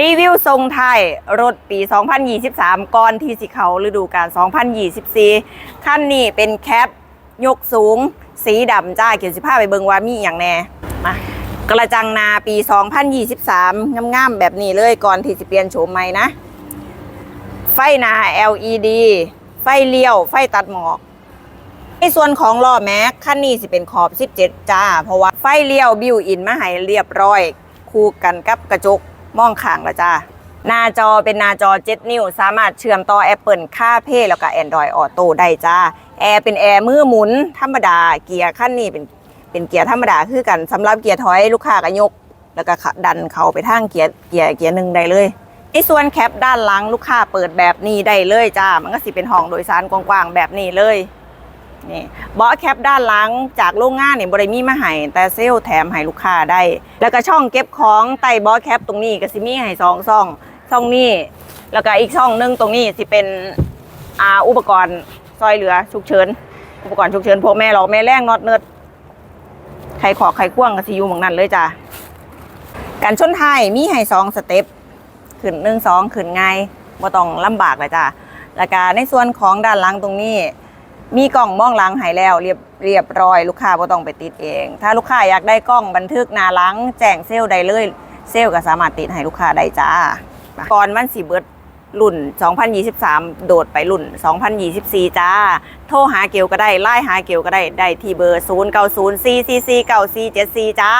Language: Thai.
รีวิวทรงไทยรถปี 2023 ก่อนที่สิเขาฤดูกาล2024คันนี้เป็นแคปยกสูง สีดำจ้าเกี่ยวสิผ้าไปเบิงว่ามีอย่างแน่มากระจังนาปี 2023 งามๆแบบนี้เลยก่อนที่สิเปลี่ยนโฉมใหม่นะ ไฟนา LED ไฟเลี้ยว ไฟตัดหมอกในส่วนของล้อแม็กคันนี้สิเป็นขอบ 17 จ้า เพราะว่าไฟเลี้ยวบิวอินมาให้เรียบร้อย คู่กันกับกระจก มองข้างละจ้าหน้าจอเป็นหน้าจอ 7 นิ้ว สามารถเชื่อมต่อ Apple CarPlay แล้วก็ Android Auto ได้จ้าแอร์เป็นแอร์มือหมุน ธรรมดาเกียร์ขั้นนี้เป็นเป็นเกียร์ธรรมดาคือกันสำหรับเกียร์ถอยลูกค้าก็ยก แล้วก็ดันเขาไปทางเกียร์เกียร์เกียร์หนึ่งได้เลยในส่วนแคปด้านหลังลูกค้าเปิดแบบนี้ได้เลยจ้ามันก็สิเป็นห้องโดยสารกว้างๆแบบนี้เลย นี่บาะแคปด้านหลังจากโรงงานเนี่ยบริมีมาให้แต่เซลแถมให้ลูกค้าได้ แล้วก็ช่องเก็บของใต้บาะแคปตรงนี้ก็สิมีให้สองช่องช่องนี้ แล้วก็อีกช่องนึงตรงนี้สิเป็นอ่าอุปกรณ์ซอยเหลือฉุกเฉินอุปกรณ์ฉุกเฉินพวกแม่หลอกแม่แรงน็อตเนิร์ดไขขอกไขกว้างก็สิอยู่หมองนั้นเลยจ้ะการชนท้ายมีให้สองสเต็ปขึ้นหนึ่งสองขึ้นง่ายบ่ต้องลำบากเลยจ้ะแล้วก็ในส่วนของด้านหลังตรงนี้ มีกล้องมองหลังให้แล้วเรียบเรียบร้อยลูกค้าบ่ต้องไปติดเอง ถ้าลูกค้าอยากได้กล้องบันทึกหน้าหลัง แจ้งเซลล์ได้เลย เซลล์ก็สามารถติดให้ลูกค้าได้จ้าก่อนมันสิเบิดรุ่น 2023 โดดไปรุ่น 2024 จ้า โทรหาเกียวก็ได้ ไล่หาเกียวก็ได้ ได้ที่เบอร์ 0904449474 จ้า